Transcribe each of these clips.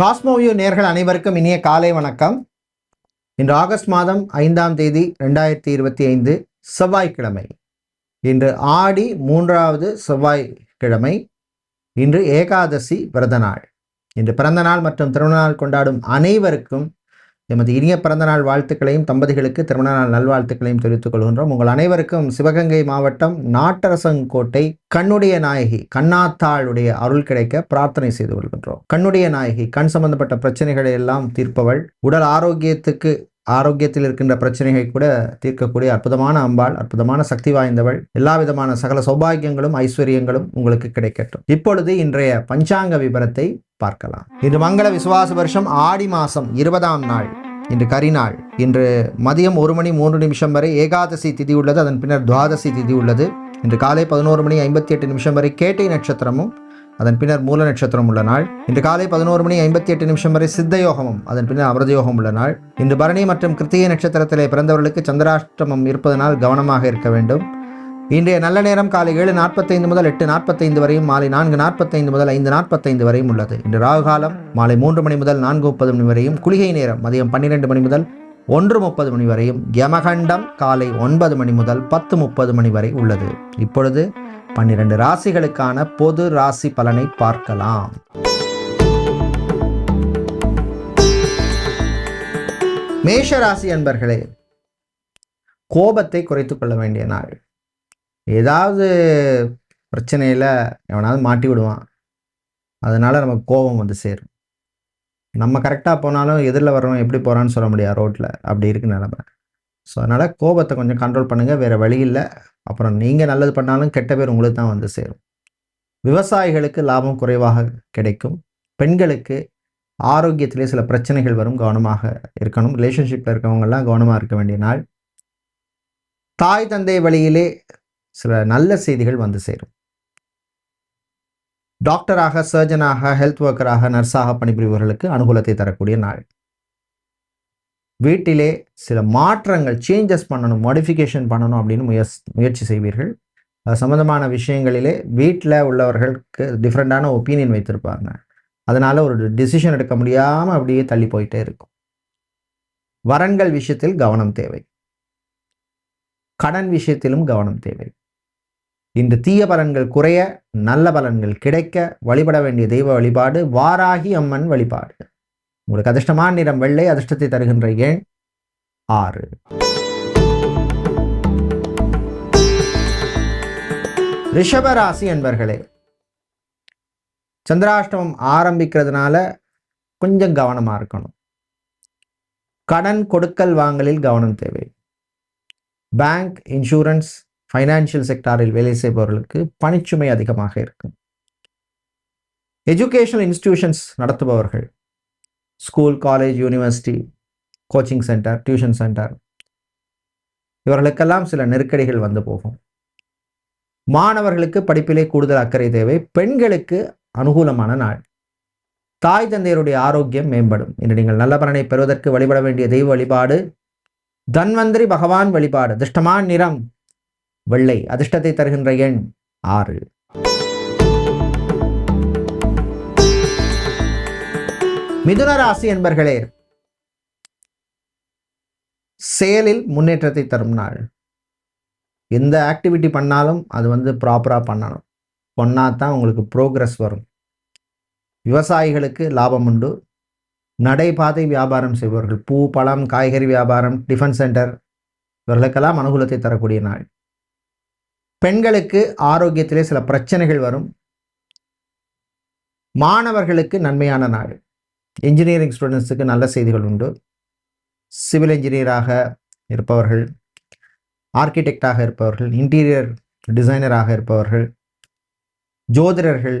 Cosmoview நேர்கள் அனைவருக்கும் இனிய காலை வணக்கம். இன்று ஆகஸ்ட் மாதம் ஐந்தாம் தேதி ரெண்டாயிரத்தி இருபத்தி ஐந்து செவ்வாய்க்கிழமை. இன்று ஆடி மூன்றாவது செவ்வாய்க்கிழமை. இன்று ஏகாதசி விரத நாள் இன்று பிறந்த நாள் மற்றும் திருநாள் கொண்டாடும் அனைவருக்கும் எமது இனிய பிறந்தநாள் வாழ்த்துக்களையும் தம்பதிகளுக்கு திருமண நாள் நல்வாழ்த்துக்களையும் தெரிவித்துக் கொள்கின்றோம். உங்கள் அனைவருக்கும் சிவகங்கை மாவட்டம் நாட்டரசங்கோட்டை கண்ணுடைய நாயகி கண்ணாத்தாளுடைய அருள் கிடைக்க பிரார்த்தனை செய்து கொள்கின்றோம். கண்ணுடைய நாயகி கண் சம்பந்தப்பட்ட பிரச்சனைகளை எல்லாம் தீர்ப்பவள். உடல் ஆரோக்கியத்துக்கு ஆரோக்கியத்தில் இருக்கின்ற பிரச்சனைகளை கூட தீர்க்கக்கூடிய அற்புதமான அம்பாள் அற்புதமான சக்தி வாய்ந்தவள். எல்லா விதமான சகல சௌபாகியங்களும் ஐஸ்வர்யங்களும் உங்களுக்கு கிடைக்கட்டும். இப்பொழுது இன்றைய பஞ்சாங்க விபரத்தை பார்க்கலாம். இன்று மங்கள விசுவாச வருஷம் ஆடி மாசம் இருபதாம் நாள். இன்று கரிநாள் இன்று மதியம் ஒரு மணி மூன்று நிமிஷம் வரை ஏகாதசி திதி உள்ளது. அதன் பின்னர் துவாதசி திதி உள்ளது. இன்று காலை பதினோரு மணி ஐம்பத்தி எட்டு நிமிஷம் வரை கேட்டை நட்சத்திரமும் அதன் பின்னர் மூல நட்சத்திரம் உள்ள நாள். இன்று காலை பதினோரு மணி ஐம்பத்தி எட்டு நிமிஷம் வரை சித்த யோகமும் அதன் பின்னர் அமிர்த யோகம் உள்ள நாள். இன்று பரணி மற்றும் கிருத்திகை நட்சத்திரத்திலே பிறந்தவர்களுக்கு சந்திராஷ்டமம் இருப்பதனால் கவனமாக இருக்க வேண்டும். இன்றைய நல்ல நேரம் காலை ஏழு நாற்பத்தைந்து முதல் எட்டு நாற்பத்தைந்து வரையும் மாலை நான்கு நாற்பத்தைந்து முதல் ஐந்து நாற்பத்தைந்து வரையும் உள்ளது. இன்று ராகு காலம் மாலை மூன்று மணி முதல் நான்கு முப்பது மணி வரையும் குளிகை நேரம் மதியம் பன்னிரெண்டு மணி முதல் ஒன்று முப்பது மணி வரையும் யமகண்டம் காலை ஒன்பது மணி முதல் பத்து முப்பது மணி வரை உள்ளது. இப்பொழுது பன்னிரண்டு ராசிகளுக்கான பொது ராசி பலனை பார்க்கலாம். மேஷ ராசி அன்பர்களே கோபத்தை குறைத்துக் கொள்ள வேண்டிய நாள். ஏதாவது பிரச்சனையில் எவனாவது மாட்டி விடுவான். அதனால் நமக்கு கோபம் வந்து சேரும். நம்ம கரெக்டாக போனாலும் எதிரில் வர்றவன் எப்படி போகிறான்னு சொல்ல முடியாது ரோட்டில் அப்படி இருக்கு நிலமை. ஸோ அதனால் கோபத்தை கொஞ்சம் கண்ட்ரோல் பண்ணுங்கள் வேறு வழி இல்லை. அப்புறம் நீங்கள் நல்லது பண்ணாலும் கெட்ட பேர் உங்களுக்கு தான் வந்து சேரும். விவசாயிகளுக்கு லாபம் குறைவாக கிடைக்கும். பெண்களுக்கு ஆரோக்கியத்திலே சில பிரச்சனைகள் வரும் கவனமாக இருக்கணும். ரிலேஷன்ஷிப்பில் இருக்கவங்கெல்லாம் கவனமாக இருக்க வேண்டிய நாள். தாய் தந்தை வழியிலே சில நல்ல செய்திகள் வந்து சேரும். டாக்டராக சர்ஜனாக ஹெல்த் ஒர்க்கராக நர்ஸாக பணிபுரிபவர்களுக்கு அனுகூலத்தை தரக்கூடிய நாள். வீட்டிலே சில மாற்றங்கள் சேஞ்சஸ் பண்ணணும் மாடிஃபிகேஷன் பண்ணணும் அப்படின்னு முயற்சி முயற்சி செய்வீர்கள். அது சம்மந்தமான விஷயங்களிலே வீட்டில் உள்ளவர்களுக்கு டிஃப்ரெண்ட்டான ஒப்பீனியன் வைத்திருப்பாங்க. அதனால் ஒரு டிசிஷன் எடுக்க முடியாமல் அப்படியே தள்ளி போயிட்டே இருக்கும். வரன்கள் விஷயத்தில் கவனம் தேவை. கடன் விஷயத்திலும் கவனம் தேவை. இன்று தீய பலன்கள் குறைய நல்ல பலன்கள் கிடைக்க வழிபட வேண்டிய தெய்வ வழிபாடு வாராகி அம்மன் வழிபாடு. உங்களுக்கு அதிர்ஷ்டமான நிறம் வெள்ளை அதிர்ஷ்டத்தை தருகின்ற எண் ஆறு. ரிஷபராசி என்பர்களே சந்திராஷ்டமம் ஆரம்பிக்கிறதுனால கொஞ்சம் கவனமா இருக்கணும். கடன் கொடுக்கல் வாங்கலில் கவனம் தேவை. பேங்க் இன்சூரன்ஸ் ஃபைனான்சியல் செக்டாரில் வேலை செய்பவர்களுக்கு பணிச்சுமை அதிகமாக இருக்கும். Educational institutions நடத்துபவர்கள் school college university coaching centre tuition centre இவர்களுக்கெல்லாம் சில நெருக்கடிகள் வந்து போகும். மாணவர்களுக்கு படிப்பிலே கூடுதல் அக்கறை தேவை. பெண்களுக்கு அனுகூலமான நாள். தாய் தந்தையருடைய ஆரோக்கியம் மேம்படும். இன்று நீங்கள் நல்ல பலனை பெறுவதற்கு வழிபட வேண்டிய தெய்வ வழிபாடு தன்வந்திரி பகவான் வழிபாடு அதிர்ஷ்டமான நிறம் வெள்ளை அதிர்ஷ்டத்தை தருகின்ற எண் ஆறு. மிதுன ராசி என்பர்களே செயலில் முன்னேற்றத்தை தரும் நாள். எந்த ஆக்டிவிட்டி பண்ணாலும் அது வந்து ப்ராப்பராக பண்ணணும். பண்ணால் தான் உங்களுக்கு ப்ரோக்ரஸ் வரும். விவசாயிகளுக்கு லாபம் உண்டு. நடைபாதை வியாபாரம் செய்பவர்கள் பூ பழம் காய்கறி வியாபாரம் டிஃபன் சென்டர் இவர்களுக்கெல்லாம் அனுகூலத்தை தரக்கூடிய நாள். பெண்களுக்கு ஆரோக்கியத்திலே சில பிரச்சனைகள் வரும். மாணவர்களுக்கு நன்மையான நாள். இன்ஜினியரிங் ஸ்டூடெண்ட்ஸுக்கு நல்ல செய்திகள் உண்டு. சிவில் இன்ஜினியராக இருப்பவர்கள் ஆர்கிடெக்டாக இருப்பவர்கள் இன்டீரியர் டிசைனராக இருப்பவர்கள் ஜோதிடர்கள்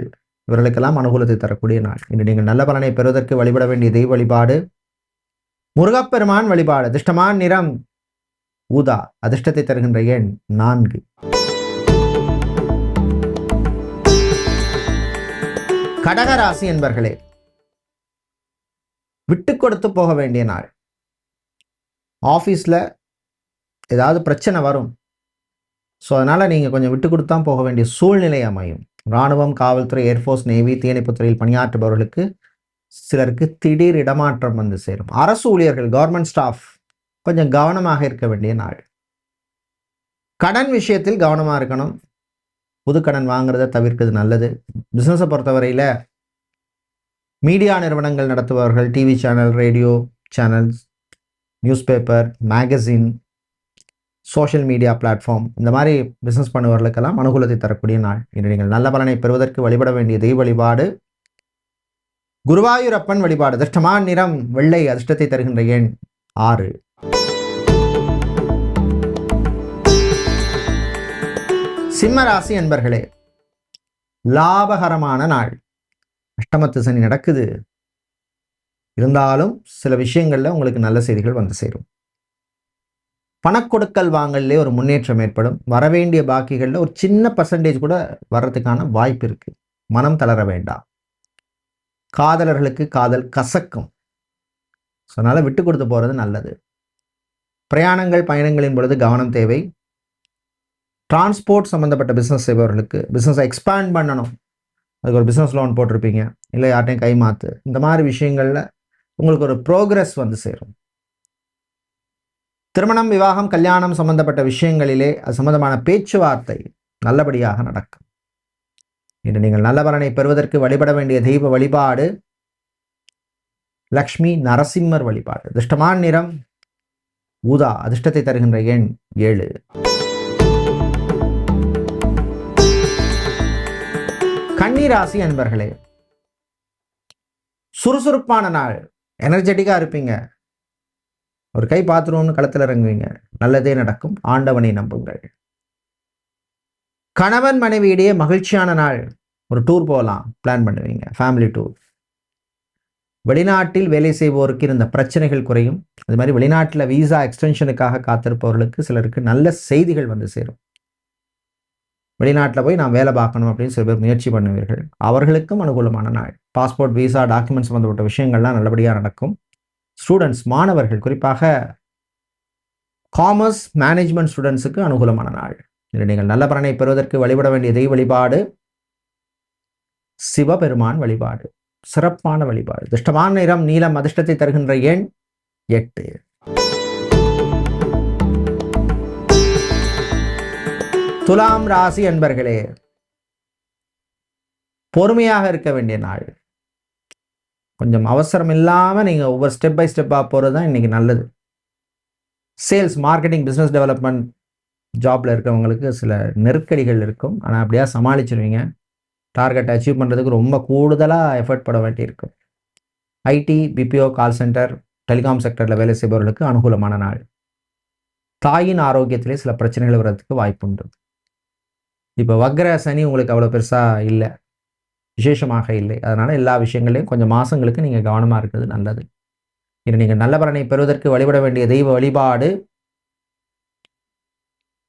இவர்களுக்கெல்லாம் அனுகூலத்தை தரக்கூடிய நாள். இன்று நீங்கள் நல்ல பலனை பெறுவதற்கு வழிபட வேண்டிய தெய்வ வழிபாடு முருகப்பெருமான் வழிபாடு அதிர்ஷ்டமான நிறம் ஊதா அதிர்ஷ்டத்தை தருகின்ற எண் நான்கு. கடகராசி என்பர்களே விட்டு கொடுத்து போக வேண்டிய நாள். ஆஃபீஸில் ஏதாவது பிரச்சனை வரும். ஸோ அதனால் நீங்கள் கொஞ்சம் விட்டு கொடுத்தா போக வேண்டிய சூழ்நிலை அமையும். இராணுவம் காவல்துறை ஏர்ஃபோர்ஸ் நேவி தீயணைப்புத்துறையில் பணியாற்றுபவர்களுக்கு சிலருக்கு திடீர் இடமாற்றம் வந்து சேரும். அரசு ஊழியர்கள் கவர்மெண்ட் ஸ்டாஃப் கொஞ்சம் கவனமாக இருக்க வேண்டிய நாள். கடன் விஷயத்தில் கவனமாக இருக்கணும். புது கடன் வாங்குறத தவிர்க்கிறது நல்லது. பிஸ்னஸை பொறுத்தவரையில் மீடியா நிறுவனங்கள் நடத்துபவர்கள் TV channel radio channels newspaper magazine social media platform இந்த மாதிரி பிஸ்னஸ் பண்ணுவவர்களுக்கெல்லாம் அனுகூலத்தை தரக்கூடிய நாள் இன்று நீங்கள். நல்ல பலனை பெறுவதற்கு வழிபட வேண்டிய தெய்வ வழிபாடு குருவாயூரப்பன் வழிபாடு அதிர்ஷ்டமான நிறம் வெள்ளை அதிர்ஷ்டத்தை தருகின்ற எண் ஆறு. சிம்ம ராசி என்பர்களே லாபகரமான நாள். அஷ்டமத்து சனி நடக்குது. இருந்தாலும் சில விஷயங்கள்ல உங்களுக்கு நல்ல செய்திகள் வந்து சேரும். பணக்கொடுக்கல் வாங்கல்லே ஒரு முன்னேற்றம் ஏற்படும். வரவேண்டிய பாக்கிகளில் ஒரு சின்ன பர்சன்டேஜ் கூட வர்றதுக்கான வாய்ப்பு இருக்கு. மனம் தளர வேண்டாம். காதலர்களுக்கு காதல் கசக்கும். ஸோ அதனால் விட்டு கொடுத்து போகிறது நல்லது. பிரயாணங்கள் பயணங்களின் பொழுது கவனம் தேவை. டிரான்ஸ்போர்ட் சம்மந்தப்பட்ட பிஸ்னஸ் செய்பவர்களுக்கு பிஸ்னஸை எக்ஸ்பேண்ட் பண்ணணும். அதுக்கு ஒரு பிஸ்னஸ் லோன் போட்டிருப்பீங்க. இல்லை யார்ட்டையும் கை மாற்று இந்த மாதிரி விஷயங்களில் உங்களுக்கு ஒரு ப்ரோக்ரஸ் வந்து சேரும். திருமணம் விவாகம் கல்யாணம் சம்பந்தப்பட்ட விஷயங்களிலே அது சம்பந்தமான பேச்சுவார்த்தை நல்லபடியாக நடக்கும். இன்று நீங்கள் நல்ல பலனை பெறுவதற்கு வழிபட வேண்டிய தெய்வ வழிபாடு லக்ஷ்மி நரசிம்மர் வழிபாடு. அதிர்ஷ்டமான நிறம் ஊதா. அதிர்ஷ்டத்தை தருகின்ற எண் ஏழு. கன்னிராசி அன்பர்களே சுறுசுறுப்பான நாள். எனர்ஜெட்டிக்காக இருப்பீங்க. ஒரு கை பாத்ரூம்னு களத்தில் இறங்குவீங்க. நல்லதே நடக்கும். ஆண்டவனை நம்புங்கள். கணவன் மனைவியிடையே மகிழ்ச்சியான நாள். ஒரு டூர் போகலாம். பிளான் பண்ணுவீங்க. ஃபேமிலி டூர் வெளிநாட்டில் வேலை செய்வோருக்கு இருந்த பிரச்சனைகள் குறையும். அது மாதிரி வெளிநாட்டில் விசா எக்ஸ்டென்ஷனுக்காக காத்திருப்பவர்களுக்கு சிலருக்கு நல்ல செய்திகள் வந்து சேரும். வெளிநாட்டில் போய் நான் வேலை பார்க்கணும் அப்படின்னு சில பேர் முயற்சி பண்ணுவீர்கள். அவர்களுக்கும் அனுகூலமான நாள். பாஸ்போர்ட் விசா டாக்குமெண்ட்ஸ் சம்மந்தப்பட்ட விஷயங்கள்லாம் நல்லபடியாக நடக்கும். ஸ்டூடெண்ட்ஸ் மாணவர்கள் குறிப்பாக காமர்ஸ் மேனேஜ்மெண்ட் ஸ்டூடெண்ட்ஸுக்கு அனுகூலமான நாள். இதில் நீங்கள் நல்ல பலனை பெறுவதற்கு வழிபட வேண்டிய தெய்வ வழிபாடு சிவபெருமான் வழிபாடு சிறப்பான வழிபாடு. அதிர்ஷ்டமான நிறம் நீளம் அதிர்ஷ்டத்தை தருகின்ற எண் எட்டு. துலாம் ராசி அன்பர்களே பொறுமையாக இருக்க வேண்டிய நாள். கொஞ்சம் அவசரம் இல்லாமல் நீங்கள் ஒவ்வொரு ஸ்டெப் பை ஸ்டெப்பாக போகிறது தான் இன்றைக்கி நல்லது. சேல்ஸ் மார்க்கெட்டிங் பிஸ்னஸ் டெவலப்மெண்ட் ஜாப்பில் இருக்கிறவங்களுக்கு சில நெருக்கடிகள் இருக்கும். ஆனால் அப்படியா சமாளிச்சிருவீங்க. டார்கெட் அச்சீவ் பண்ணுறதுக்கு ரொம்ப கூடுதலாக எஃபர்ட் பட வேண்டியிருக்கும். IT BPO call centre telecom செக்டரில் வேலை செய்பவர்களுக்கு அனுகூலமான நாள். தாயின் ஆரோக்கியத்திலே சில பிரச்சனைகள் வர்றதுக்கு வாய்ப்புண்டு. இப்போ வக்ர சனி உங்களுக்கு அவ்வளோ பெருசாக இல்லை. விசேஷமாக இல்லை. அதனால் எல்லா விஷயங்களையும் கொஞ்சம் மாதங்களுக்கு நீங்கள் கவனமாக இருக்கிறது நல்லது. இனி நீங்கள் நல்ல பலனை பெறுவதற்கு வழிபட வேண்டிய தெய்வ வழிபாடு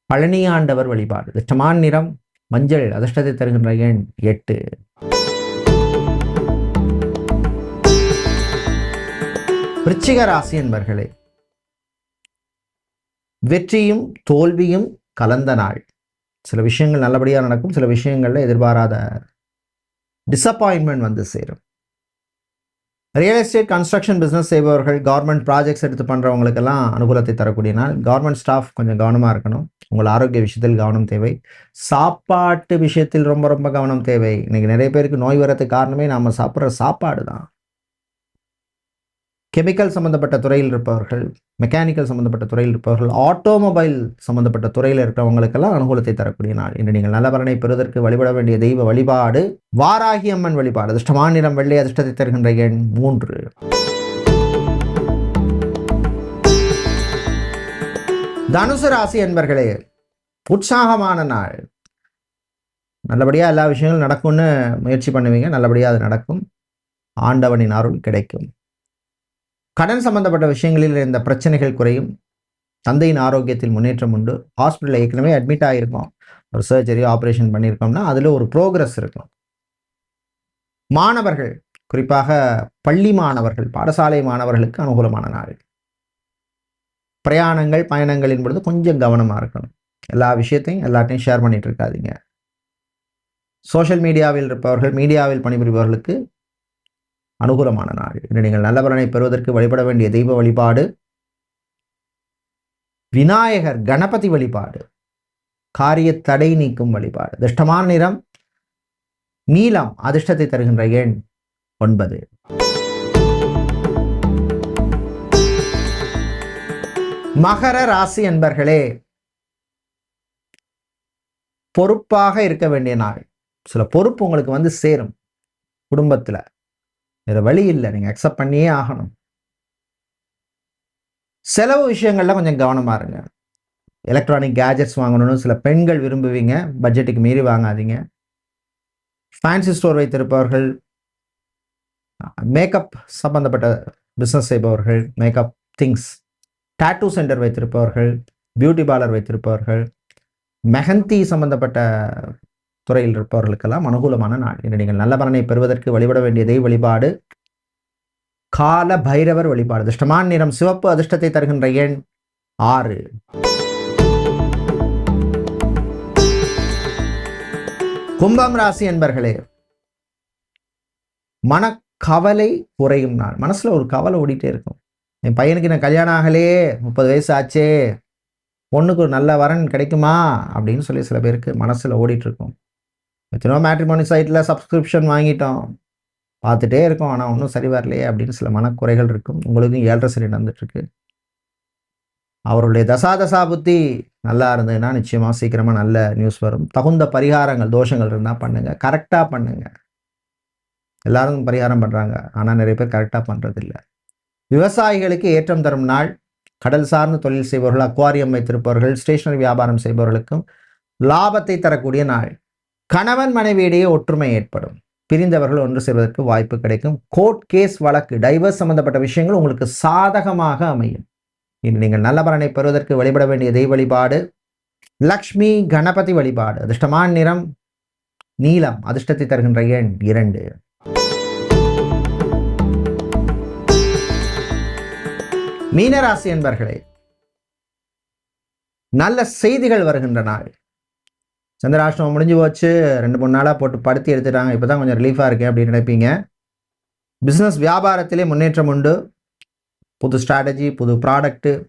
பழனியாண்டவர் வழிபாடு. திட்டமான நிறம் மஞ்சள் அதிர்ஷ்டத்தை தருகின்ற எண் எட்டு. விருச்சிக ராசி என்பர்களே வெற்றியும் தோல்வியும் கலந்த நாள். சில விஷயங்கள் நல்லபடியாக நடக்கும் சில விஷயங்களில் எதிர்பாராத டிசப்பாயின்மெண்ட் வந்து சேரும். ரியல் எஸ்டேட் கன்ஸ்ட்ரக்ஷன் பிஸ்னஸ் செய்பவர்கள் கவர்மெண்ட் ப்ராஜெக்ட்ஸ் எடுத்து பண்ணுறவங்களுக்கெல்லாம் அனுகூலத்தை தரக்கூடிய நாள். கவர்மெண்ட் ஸ்டாஃப் கொஞ்சம் கவனமாக இருக்கணும். உங்கள் ஆரோக்கிய விஷயத்தில் கவனம் தேவை. சாப்பாட்டு விஷயத்தில் ரொம்ப ரொம்ப கவனம் தேவை. இன்றைக்கி நிறைய பேருக்கு நோய் வரத்துக்கு காரணமே நாம் சாப்பிட்ற சாப்பாடு தான் கெமிக்கல் சம்மந்தப்பட்ட துறையில் இருப்பவர்கள் மெக்கானிக்கல் சம்மந்தப்பட்ட துறையில் இருப்பவர்கள் ஆட்டோமொபைல் சம்மந்தப்பட்ட துறையில் இருக்கிறவங்களுக்கெல்லாம் அனுகூலத்தை தரக்கூடிய நாள். இன்று நீங்கள் நல்ல பலனை பெறுவதற்கு வழிபட வேண்டிய தெய்வ வழிபாடு வாராகி அம்மன் வழிபாடு அதிர்ஷ்டமான நிறம் வெள்ளை அதிர்ஷ்டத்தை தருகின்ற எண் மூன்று. தனுசு ராசி என்பர்களே உற்சாகமான நாள். நல்லபடியாக எல்லா விஷயங்களும் நடக்கும்னு முயற்சி பண்ணுவீங்க நல்லபடியாக அது நடக்கும். ஆண்டவனின் அருள் கிடைக்கும். கடன் சம்பந்தப்பட்ட விஷயங்களில் இருந்த பிரச்சனைகள் குறையும். தந்தையின் ஆரோக்கியத்தில் முன்னேற்றம் உண்டு. ஹாஸ்பிட்டலில் ஏற்கனவே அட்மிட் ஆகிருக்கோம் ஒரு சர்ஜரி ஆப்ரேஷன் பண்ணியிருக்கோம்னா அதில் ஒரு ப்ரோக்ரஸ் இருக்கும். மாணவர்கள் குறிப்பாக பள்ளி மாணவர்கள் பாடசாலை மாணவர்களுக்கு அனுகூலமான நாள். பிரயாணங்கள் பயணங்களின் பொழுது கொஞ்சம் கவனமாக இருக்கணும். எல்லா விஷயத்தையும் எல்லாத்தையும் ஷேர் பண்ணிகிட்டு இருக்காதிங்க. சோஷியல் மீடியாவில் இருப்பவர்கள் மீடியாவில் பணிபுரிபவர்களுக்கு அனுகூலமான நாள். இன்று நீங்கள் நல்ல பலனை பெறுவதற்கு வழிபட வேண்டிய தெய்வ வழிபாடு. விநாயகர் கணபதி வழிபாடு. காரிய தடை நீக்கும் வழிபாடு. அதிர்ஷ்டமான நிறம் நீளம் அதிர்ஷ்டத்தை தருகின்ற எண் ஒன்பது. மகர ராசி என்பர்களே பொறுப்பாக இருக்க வேண்டிய நாள். சில பொறுப்பு உங்களுக்கு வந்து சேரும் குடும்பத்தில். வேற வழி இல்லை. நீங்கள் அக்செப்ட் பண்ணியே ஆகணும். செலவு விஷயங்கள்ல கொஞ்சம் கவனமா இருங்க. எலக்ட்ரானிக் கேஜெட்ஸ் வாங்கணும்னு சில பெண்கள் விரும்புவீங்க. பட்ஜெட்டுக்கு மீறி வாங்காதீங்க. ஃபேன்சி ஸ்டோர் வைத்திருப்பவர்கள் மேக்கப் சம்பந்தப்பட்ட பிஸ்னஸ் செய்பவர்கள் மேக்கப் திங்ஸ் டாட்டூ சென்டர் வைத்திருப்பவர்கள் பியூட்டி பார்லர் வைத்திருப்பவர்கள் மெஹந்தி சம்பந்தப்பட்ட துறையில் இருப்பவர்களுக்கெல்லாம் அனுகூலமான நாள். இன்று நீங்கள் நல்ல பலனை பெறுவதற்கு வழிபட வேண்டிய தெய்வ வழிபாடு கால பைரவர் வழிபாடு. அதிர்ஷ்டமான நிறம் சிவப்பு அதிர்ஷ்டத்தை தருகின்ற எண் ஆறு. கும்பம் ராசி என்பர்களே மனக்கவலை குறையும் நாள். மனசுல ஒரு கவலை ஓடிட்டே இருக்கும். என் பையனுக்கு நான் கல்யாணம் ஆகலையே முப்பது வயசு ஆச்சே பொண்ணுக்கு ஒரு நல்ல வரன் கிடைக்குமா? அப்படின்னு சொல்லி சில பேருக்கு மனசில் ஓடிட்டு இருக்கும். எத்தனையோ மேட்ரிமோனி சைட்டில் சப்ஸ்கிரிப்ஷன் வாங்கிட்டோம். பார்த்துட்டே இருக்கோம். ஆனால் ஒன்றும் சரி வரலையே அப்படின்னு சில மனக்குறைகள் இருக்கும். உங்களுக்கும் ஏழரை சரி நடந்துட்டுருக்கு. அவருடைய தசாதசா புத்தி நல்லா இருந்ததுன்னா நிச்சயமாக சீக்கிரமாக நல்ல நியூஸ் வரும். தகுந்த பரிகாரங்கள் தோஷங்கள் இருந்தால் பண்ணுங்கள் கரெக்டாக பண்ணுங்கள் எல்லாரும் பரிகாரம் பண்ணுறாங்க ஆனால் நிறைய பேர் கரெக்டாக பண்ணுறதில்ல விவசாயிகளுக்கு ஏற்றம் தரும் நாள். கடல் சார்ந்த தொழில் செய்பவர்கள் அக்வாரியம் வைத்திருப்பவர்கள் ஸ்டேஷனரி வியாபாரம் செய்பவர்களுக்கும் லாபத்தை தரக்கூடிய நாள். கணவன் மனைவியிடையே ஒற்றுமை ஏற்படும். பிரிந்தவர்கள் ஒன்று சேர்வதற்கு வாய்ப்பு கிடைக்கும். கோர்ட் கேஸ் வழக்கு டைவர்ஸ் சம்பந்தப்பட்ட விஷயங்கள் உங்களுக்கு சாதகமாக அமையும். இன்று நீங்கள் நல்ல பலனை பெறுவதற்கு வழிபட வேண்டிய தெய்வ வழிபாடு லக்ஷ்மி கணபதி வழிபாடு. அதிர்ஷ்டமான நிறம் நீலம். அதிர்ஷ்டத்தை தருகின்ற எண் இரண்டு. மீனராசி என்பர்களே நல்ல செய்திகள் வருகின்ற நாள். சந்திராஷ்டமம் முடிஞ்சு போச்சு. ரெண்டு மூணு நாளாக போட்டு படுத்தி எடுத்துட்டாங்க இப்போ தான் கொஞ்சம் ரிலீஃபாக இருக்கேன் அப்படின்னு நினைப்பீங்க. பிஸ்னஸ் வியாபாரத்திலே முன்னேற்றம் உண்டு. புது ஸ்ட்ராட்டஜி புது ப்ராடக்ட்டு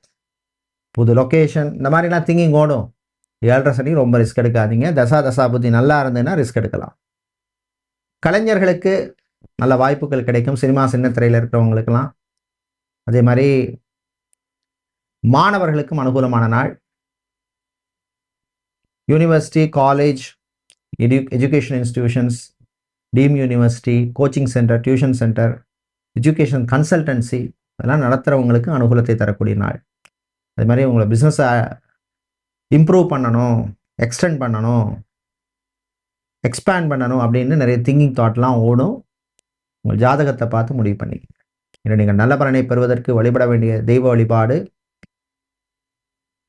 புது லொக்கேஷன் இந்த மாதிரிலாம் திங்கிங் ஓடும். ஏழரை சனி ரொம்ப ரிஸ்க் எடுக்காதீங்க. தசா தசா புத்தி நல்லா இருந்ததுன்னா ரிஸ்க் எடுக்கலாம். கலைஞர்களுக்கு நல்ல வாய்ப்புகள் கிடைக்கும். சினிமா சின்னத்திரையில் இருக்கிறவங்களுக்கெல்லாம். அதே மாதிரி மாணவர்களுக்கும் அனுகூலமான நாள். யூனிவர்சிட்டி காலேஜ் எடு education institutions deemed university coaching centre tuition centre education consultancy இதெல்லாம் நடத்துகிறவங்களுக்கு அனுகூலத்தை தரக்கூடிய நாள். அது மாதிரி உங்களை பிஸ்னஸை இம்ப்ரூவ் பண்ணணும் எக்ஸ்டெண்ட் பண்ணணும் எக்ஸ்பேண்ட் பண்ணணும் அப்படின்னு நிறைய திங்கிங் தாட்லாம் ஓடும். உங்கள் ஜாதகத்தை பார்த்து முடிவு பண்ணிக்கங்க. இன்னும் நீங்கள் நல்ல பலனை பெறுவதற்கு வழிபட வேண்டிய தெய்வ வழிபாடு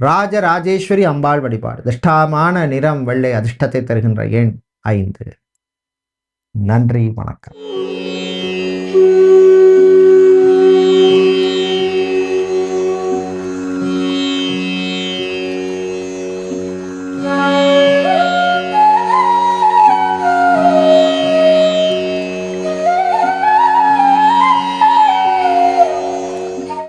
ராஜராஜேஸ்வரி அம்பாள் வழிபாடு. அதிர்ஷ்டமான நிறம் வெள்ளை அதிர்ஷ்டத்தை தருகின்ற எண் ஐந்து. நன்றி வணக்கம்.